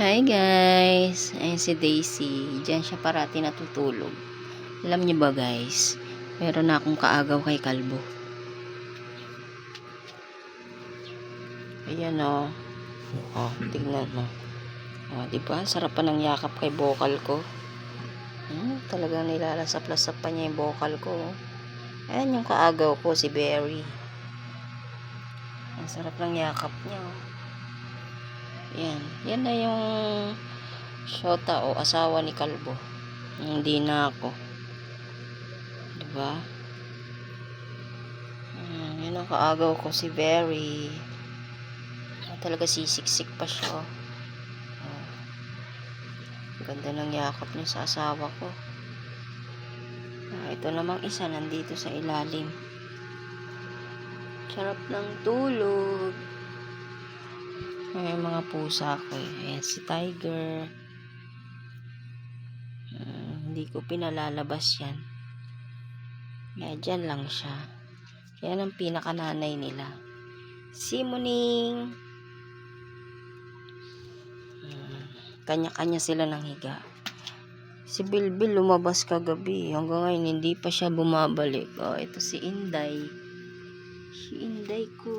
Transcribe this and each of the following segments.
Hi guys! Ayan si Daisy. Diyan siya parati natutulog. Alam niyo ba guys, meron na akong kaagaw kay Kalbo. Ayan o. Oh. oh, tignan mo. Oh, di ba? Sarap pa ng yakap kay bokal ko. Hmm, talagang nilalasap-lasap pa niya yung bokal ko. oh. Ayan yung kaagaw ko, si Berry. Ang sarap ng yakap niya. Oh. Yan. Yan na yung shota o asawa ni Kalbo. Hindi na ako. Diba? Yan, yan ang kaagaw ko si Berry. Talaga sisiksik pa siya. Oh. Oh. Ganda ng yakap niya sa asawa ko. Ah, ito namang isa nandito sa ilalim. Sarap ng tulog. May mga pusa ko eh. Ayan si Tiger. Ah, hindi ko pinalalabas yan. Kaya lang siya. Yan ang pinakananay nila. Si Muning. Ah, Kanya-kanya sila ng higa. Si Bilbil lumabas kagabi. Hanggang ngayon hindi pa siya bumabalik. Oh, ito si Inday. Si Inday ko.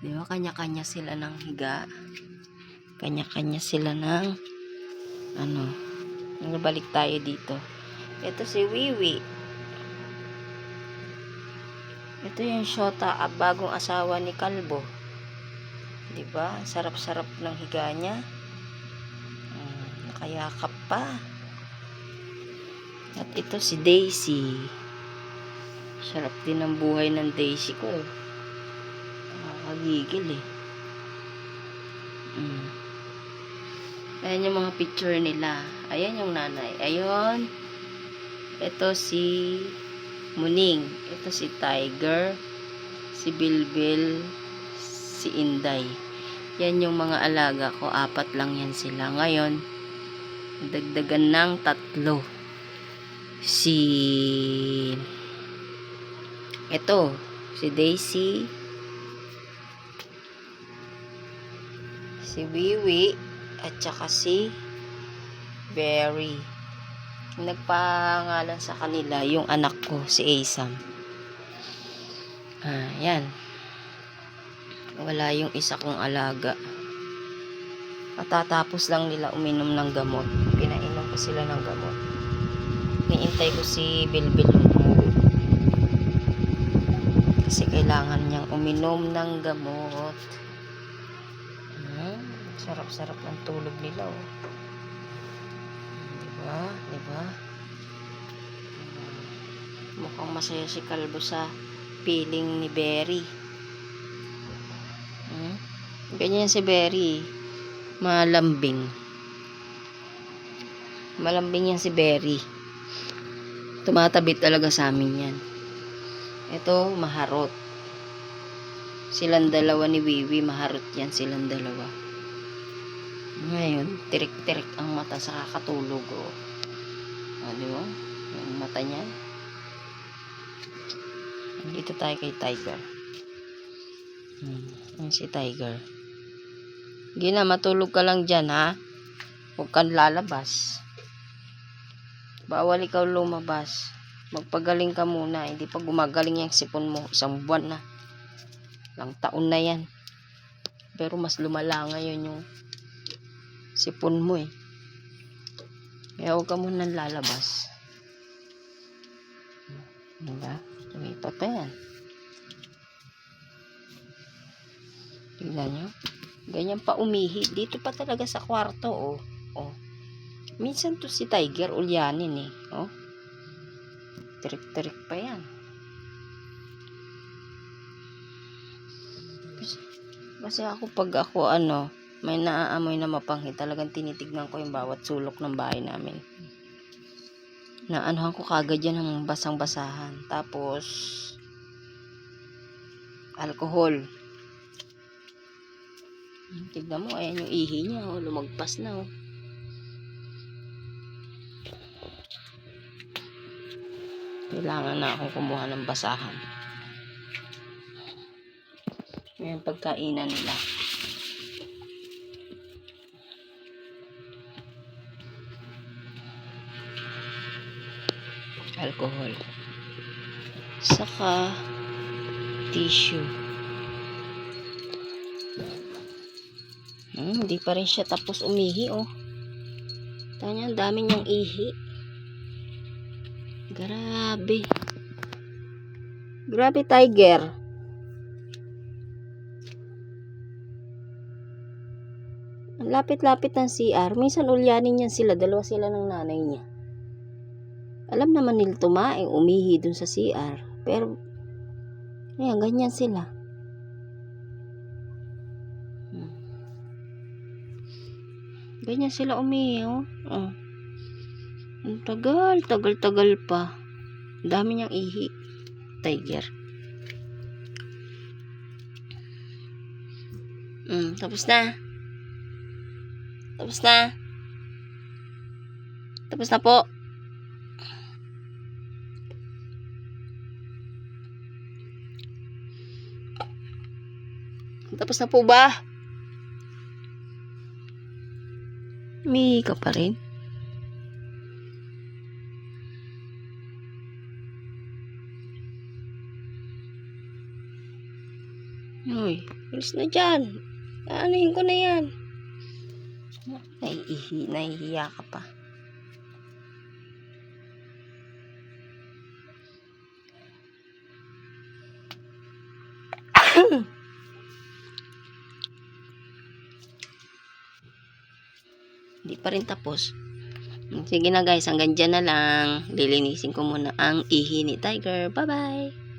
Di ba? Kanya-kanya sila ng higa. Kanya-kanya sila ng ano. Nabalik tayo dito. Ito si Wiwi. Ito yung Shota, bagong asawa ni Kalbo. Di ba? Sarap-sarap ng higa niya. Mm, nakayakap pa. At ito si Daisy. Sarap din ang buhay ng Daisy ko. Nakakagigil eh. Mm. Ayan yung mga picture nila. Ayan yung nanay. Ayun. Ito si Muning. Ito si Tiger. Si Bilbil. Si Inday. Yan yung mga alaga ko. Apat lang yan sila. Ngayon, dagdagan ng tatlo. Si... Ito. Si Daisy. Si Wiwi at saka si Berry. Nagpangalan sa kanila yung anak ko, si Asam. Ah, yan. Wala yung isa kong alaga. Katatapos lang nila uminom ng gamot. Pinainom ko sila ng gamot. Niintay ko si Bilbil umuwi. Kasi kailangan niyang uminom ng gamot. Hmm, sarap-sarap ng tulog nila, oh. Diba? Diba? Mukhang masaya si Kalbo sa piling ni Berry. Hmm? Ganyan si Berry. Malambing. Malambing yan si Berry. Tumatabi talaga sa amin yan. Ito, maharot. Silang dalawa ni Wiwi, maharot yan silang dalawa. Ngayon, tirik-tirik ang mata sa kakatulog, oh. O, di ba? Yung mata niya. Dito tayo kay Tiger. Hmm, yan si Tiger. Gina, matulog ka lang dyan, ha? Huwag kang lalabas. Bawal ikaw lumabas. Magpagaling ka muna. Hindi pa gumagaling yung sipon mo. Isang buwan na. Lang taon na yan. Pero mas lumala ngayon yung sipon mo eh. Kaya huwag ka muna lalabas. Diba? Lumipat pa yan. Tignan nyo. Ganyan pa umihi. Dito pa talaga sa kwarto, oh. Oh. Minsan to si Tiger ulyanin eh. Oh. Tirik-tirik pa yan. Kasi ako pag ako ano, may naaamoy na mapanghi, talagang tinitignan ko yung bawat sulok ng bahay namin. Naanuhan ko kagad yan ng basang-basahan. Tapos, alcohol. Tignan mo, ayan yung ihi niya, oh, lumagpas na, oh. Kailangan na akong kumuha ng basahan. Yan pagkainan nila. Alcohol. Saka tissue. Hmm, hindi pa rin siya tapos umihi, oh. Tanya, ang dami niyang ihi. Grabe. Grabe, tiger. Ang lapit-lapit ng CR. Minsan ulyanin niyan sila. Dalawa sila ng nanay niya. Alam naman nila tumae, umihi dun sa CR. Pero, ayan, ganyan sila. Hmm. Ganyan sila umihi, oh. oh. Ang tagal, tagal, tagal pa. Dami niyang ihi. Tiger. Hmm, tapos na. Tapos na. Tapos na po. Tapos na po ba? May ka pa rin. Uy, alis na dyan. Aanahin ko na yan. Naiihi, nahihiya ka pa. Hindi pa rin tapos. Sige na guys, hanggang dyan na lang. Lilinisin ko muna ang ihi ni Tiger. Bye-bye!